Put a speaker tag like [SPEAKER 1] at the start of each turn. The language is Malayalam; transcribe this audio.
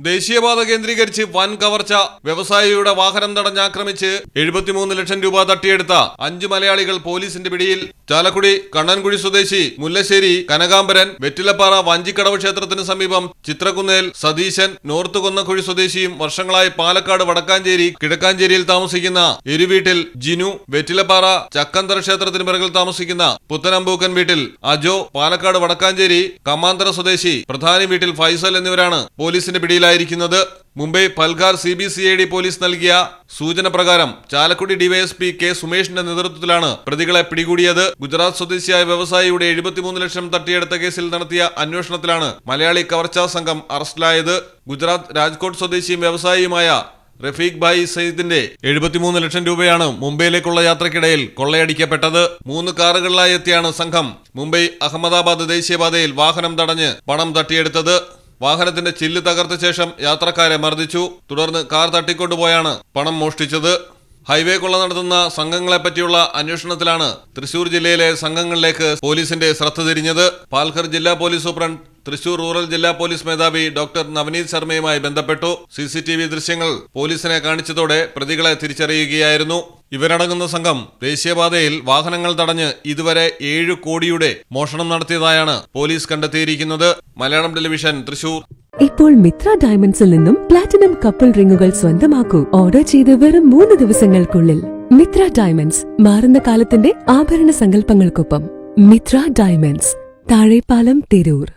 [SPEAKER 1] ദേശീയപാത കേന്ദ്രീകരിച്ച് വൻ കവർച്ച. വ്യവസായിയുടെ വാഹനം തടഞ്ഞാക്രമിച്ച് എഴുപത്തിമൂന്ന് ലക്ഷം രൂപ തട്ടിയെടുത്ത അഞ്ച് മലയാളികൾ പോലീസിന്റെ പിടിയിൽ. ചാലക്കുടി കണ്ണൻകുഴി സ്വദേശി മുല്ലശ്ശേരി കനകാംബരൻ വെറ്റിലപ്പാറ വഞ്ചിക്കടവ് ക്ഷേത്രത്തിന് സമീപം ചിത്രകുന്നേൽ സതീശൻ നോർത്ത് കൊന്നക്കുഴി സ്വദേശിയും വർഷങ്ങളായി പാലക്കാട് വടക്കാഞ്ചേരി കിഴക്കാഞ്ചേരിയിൽ താമസിക്കുന്ന എരുവീട്ടിൽ ജിനു വെറ്റിലപ്പാറ ചക്കന്തര ക്ഷേത്രത്തിന് പിറകിൽ താമസിക്കുന്ന പുത്തനമ്പൂക്കൻ വീട്ടിൽ അജോ പാലക്കാട് വടക്കാഞ്ചേരി കമാന്തര സ്വദേശി പ്രധാനി വീട്ടിൽ ഫൈസൽ എന്നിവരാണ് പോലീസിന്റെ പിടിയിലായിരിക്കുന്നത് Mumbai Palghar C B C I D police നൽകിയ സൂചന പ്രകാരം ചാലക്കുടി ഡിവൈഎസ്പി കെ സുമേഷിന്റെ നേതൃത്വത്തിലാണ് പ്രതികളെ പിടികൂടിയത്. ഗുജറാത്ത് സ്വദേശിയായ വ്യവസായിയുടെ എഴുപത്തിമൂന്ന് ലക്ഷം തട്ടിയെടുത്ത കേസിൽ നടത്തിയ അന്വേഷണത്തിലാണ് മലയാളി കവർച്ചാ സംഘം അറസ്റ്റിലായത്. ഗുജറാത്ത് രാജ്കോട്ട് സ്വദേശിയും വ്യവസായിയുമായ റഫീഖ് ഭായ് സയ്യിദിന്റെ എഴുപത്തിമൂന്ന് ലക്ഷം രൂപയാണ് മുംബൈയിലേക്കുള്ള യാത്രക്കിടയിൽ കൊള്ളയടിക്കപ്പെട്ടത്. മൂന്ന് കാറുകളിലായി എത്തിയാണ് സംഘം മുംബൈ അഹമ്മദാബാദ് ദേശീയപാതയിൽ വാഹനം തടഞ്ഞ് പണം തട്ടിയെടുത്തത്. വാഹനത്തിന്റെ ചില്ല് തകർത്ത ശേഷം യാത്രക്കാരെ മർദ്ദിച്ചു. തുടർന്ന് കാർ തട്ടിക്കൊണ്ടുപോയാണ് പണം മോഷ്ടിച്ചത്. ഹൈവേ കൊള്ള നടത്തുന്ന സംഘങ്ങളെ പറ്റിയുള്ള അന്വേഷണത്തിലാണ് തൃശൂർ ജില്ലയിലെ സംഘങ്ങളിലേക്ക് പോലീസിന്റെ ശ്രദ്ധ തിരിഞ്ഞത്. പാൽഘർ ജില്ലാ പോലീസ് സൂപ്രണ്ട് തൃശൂർ റൂറൽ ജില്ലാ പോലീസ് മേധാവി ഡോക്ടർ നവനീത് ശർമ്മയുമായി ബന്ധപ്പെട്ടു. സി ദൃശ്യങ്ങൾ പോലീസിനെ കാണിച്ചതോടെ പ്രതികളെ തിരിച്ചറിയുകയായിരുന്നു. ഇവരടങ്ങുന്ന സംഘം ദേശീയപാതയിൽ വാഹനങ്ങൾ തടഞ്ഞ് ഇതുവരെ ഏഴ് കോടിയുടെ മോഷണം നടത്തിയതായാണ് പോലീസ് കണ്ടെത്തിയിരിക്കുന്നത്. മലയാളം ടെലിവിഷൻ തൃശൂർ.
[SPEAKER 2] ഇപ്പോൾ മിത്ര ഡയമണ്ട്സിൽ നിന്നും പ്ലാറ്റിനം കപ്പിൾ റിങ്ങുകൾ സ്വന്തമാക്കൂ. ഓർഡർ ചെയ്ത് വെറും മൂന്ന് ദിവസങ്ങൾക്കുള്ളിൽ. മിത്ര ഡയമണ്ട്സ് മാറുന്ന കാലത്തിന്റെ ആഭരണ സങ്കല്പങ്ങൾക്കൊപ്പം. മിത്ര ഡയമണ്ട്സ് താഴെപ്പാലം തിരൂർ.